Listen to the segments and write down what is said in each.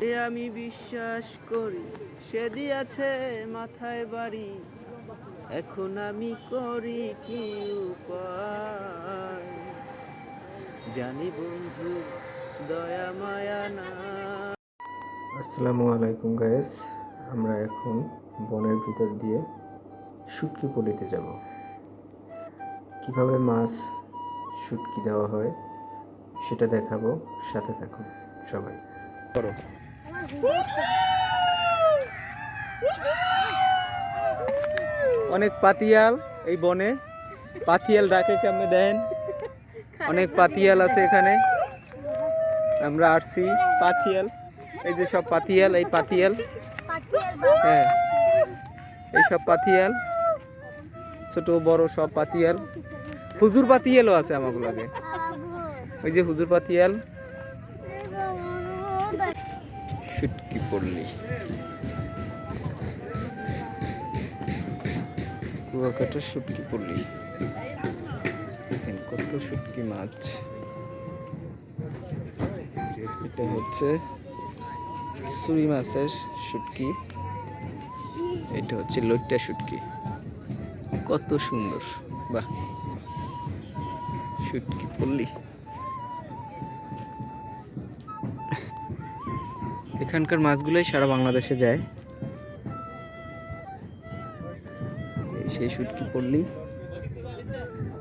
যারে আমি বিশ্বাস করি সে দিয়েছে মাথায় বাড়ি। এখন আমি করি কি উপায়? জানি বন্ধু দয়া মায়া না। আসসালামু আলাইকুম গায়েস আমরা এখন বনের ভিতর দিয়ে শুটকি পলিতে যাব। কীভাবে মাছ শুটকি দেওয়া হয় সেটা দেখাবো সাথে থাকুন সবাই। করো। অনেক পাতিয়াল এই বনে। পাতিয়াল ডাকে কেমনে দেন? অনেক পাতিয়াল আছে এখানে। আমরা আসছি। পাতিয়াল, এই যে সব পাতিয়াল, এই পাতিয়াল। হ্যাঁ এই সব পাতিয়াল, ছোট, বড় সব পাতিয়াল। হুজুর পাতিয়ালও আছে আমাকে লাগে ওই যে হুজুর পাতিয়াল। শুটকি পড়লি। কুয়াকাটার শুটকি পড়লি। কত শুটকি মাছ। এটা হচ্ছে সুরি মাছের শুটকি এটা হচ্ছে লইট্টা শুটকি কত সুন্দর। বাহ। শুটকি পড়লি। এখানকার মাছগুলোই সারা বাংলাদেশে যায়। সেই শুটকি পড়লি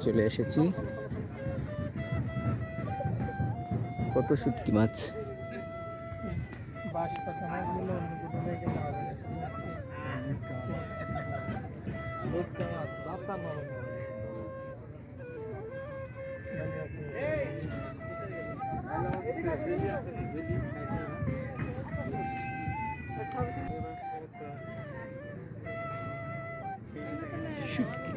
চলে এসেছি। কত শুটকি মাছ? শুটকি